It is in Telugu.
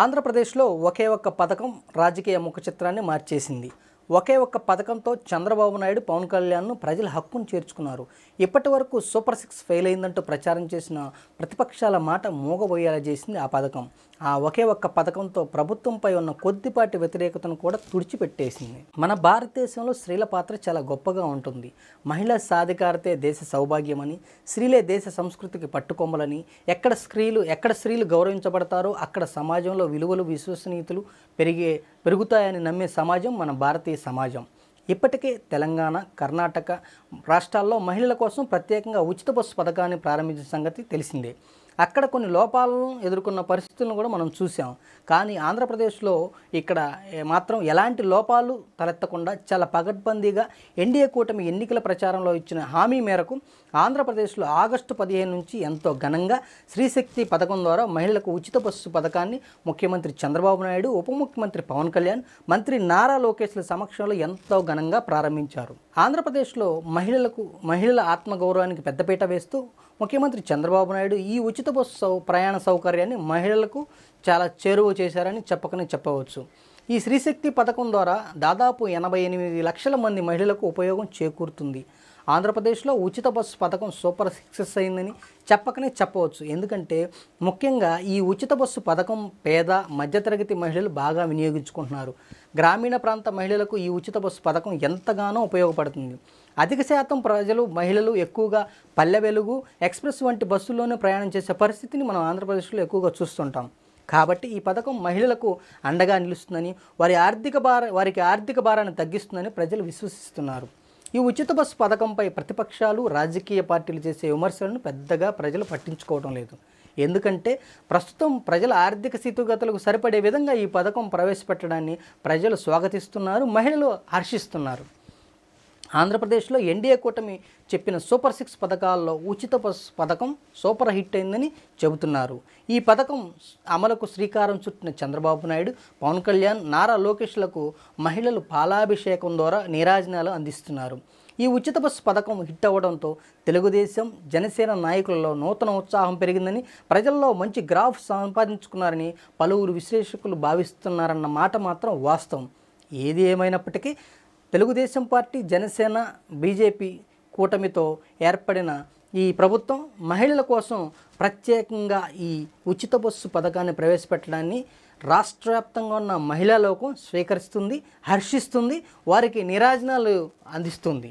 ఆంధ్రప్రదేశ్లో ఒకే ఒక్క పథకం రాజకీయ ముఖ చిత్రాన్ని మార్చేసింది. ఒకే ఒక్క పథకంతో చంద్రబాబు నాయుడు పవన్ కళ్యాణ్ను ప్రజల హక్కును చేర్చుకున్నారు. ఇప్పటి వరకు సూపర్ సిక్స్ ఫెయిల్ అయిందంటూ ప్రచారం చేసిన ప్రతిపక్షాల మాట మూగబోయేలా చేసింది ఆ పథకం. ఆ ఒకే ఒక్క పథకంతో ప్రభుత్వంపై ఉన్న కొద్దిపాటి వ్యతిరేకతను కూడా తుడిచిపెట్టేసింది. మన భారతదేశంలో స్త్రీల పాత్ర చాలా గొప్పగా ఉంటుంది. మహిళా సాధికారతే దేశ సౌభాగ్యమని స్త్రీలే దేశ సంస్కృతికి పట్టుకొమ్మలని ఎక్కడ స్త్రీలు ఎక్కడ స్త్రీలు గౌరవించబడతారో అక్కడ సమాజంలో విలువలు విశ్వసనీయతలు పెరిగే పెరుగుతాయని నమ్మే సమాజం మన భారతీయ సమాజం. ఇప్పటికే తెలంగాణ కర్ణాటక రాష్ట్రాల్లో మహిళల కోసం ప్రత్యేకంగా ఉచిత బస్సు పథకాన్ని ప్రారంభించిన సంగతి తెలిసిందే. అక్కడ కొన్ని లోపాలను ఎదుర్కొన్న పరిస్థితులను కూడా మనం చూసాం కానీ ఆంధ్రప్రదేశ్లో ఇక్కడ మాత్రం ఎలాంటి లోపాలు తలెత్తకుండా చాలా పగడ్బందీగా ఎన్డీఏ కూటమి ఎన్నికల ప్రచారంలో ఇచ్చిన హామీ మేరకు ఆంధ్రప్రదేశ్లో ఆగస్టు పదిహేను నుంచి ఎంతో ఘనంగా శ్రీశక్తి పథకం ద్వారా మహిళలకు ఉచిత బస్సు పథకాన్ని ముఖ్యమంత్రి చంద్రబాబు నాయుడు ఉప ముఖ్యమంత్రి పవన్ కళ్యాణ్ మంత్రి నారా లోకేష్ల సమక్షంలో ఎంతో ఘనంగా ప్రారంభించారు. ఆంధ్రప్రదేశ్లో మహిళలకు మహిళల ఆత్మగౌరవానికి పెద్దపీట వేస్తూ ముఖ్యమంత్రి చంద్రబాబు నాయుడు ఈ ఉచిత బస్సు సౌ ప్రయాణ సౌకర్యాన్ని మహిళలకు చాలా చేరువ చేశారని చెప్పకనే చెప్పవచ్చు. ఈ స్త్రీశక్తి పథకం ద్వారా దాదాపు ఎనభై ఎనిమిది లక్షల మంది మహిళలకు ఉపయోగం చేకూరుతుంది. ఆంధ్రప్రదేశ్లో ఉచిత బస్సు పథకం సూపర్ సక్సెస్ అయిందని చెప్పకనే చెప్పవచ్చు. ఎందుకంటే ముఖ్యంగా ఈ ఉచిత బస్సు పథకం పేద మధ్యతరగతి మహిళలు బాగా వినియోగించుకుంటున్నారు. గ్రామీణ ప్రాంత మహిళలకు ఈ ఉచిత బస్సు పథకం ఎంతగానో ఉపయోగపడుతుంది. అధిక శాతం ప్రజలు మహిళలు ఎక్కువగా పల్లె వెలుగు ఎక్స్ప్రెస్ వంటి బస్సుల్లోనే ప్రయాణం చేసే పరిస్థితిని మనం ఆంధ్రప్రదేశ్లో ఎక్కువగా చూస్తుంటాం. కాబట్టి ఈ పథకం మహిళలకు అండగా నిలుస్తుందని వారి ఆర్థిక భార వారికి ఆర్థిక భారాన్ని తగ్గిస్తుందని ప్రజలు విశ్వసిస్తున్నారు. ఈ ఉచిత బస్సు పథకంపై ప్రతిపక్షాలు రాజకీయ పార్టీలు చేసే విమర్శలను పెద్దగా ప్రజలు పట్టించుకోవడం లేదు. ఎందుకంటే ప్రస్తుతం ప్రజల ఆర్థిక స్థితిగతులకు సరిపడే విధంగా ఈ పథకం ప్రవేశపెట్టడాన్ని ప్రజలు స్వాగతిస్తున్నారు మహిళలు హర్షిస్తున్నారు. ఆంధ్రప్రదేశ్లో ఎన్డీఏ కూటమి చెప్పిన సూపర్ సిక్స్ పథకాల్లో ఉచిత బస్ పథకం సూపర్ హిట్ అయిందని చెబుతున్నారు. ఈ పథకం అమలుకు శ్రీకారం చుట్టిన చంద్రబాబు నాయుడు పవన్ కళ్యాణ్ నారా లోకేష్లకు మహిళలు పాలాభిషేకం ద్వారా నీరాజనాలు అందిస్తున్నారు. ఈ ఉచిత బస్సు పథకం హిట్ అవ్వడంతో తెలుగుదేశం జనసేన నాయకులలో నూతన ఉత్సాహం పెరిగిందని ప్రజల్లో మంచి గ్రాఫ్ సంపాదించుకున్నారని పలువురు విశ్లేషకులు భావిస్తున్నారన్న మాట మాత్రం వాస్తవం. ఏది ఏమైనప్పటికీ తెలుగుదేశం పార్టీ జనసేన బీజేపీ కూటమితో ఏర్పడిన ఈ ప్రభుత్వం మహిళల కోసం ప్రత్యేకంగా ఈ ఉచిత బస్సు పథకాన్ని ప్రవేశపెట్టడాన్ని రాష్ట్ర వ్యాప్తంగా ఉన్న మహిళా లోకం స్వీకరిస్తుంది హర్షిస్తుంది వారికి నిరాజనాలు అందిస్తుంది.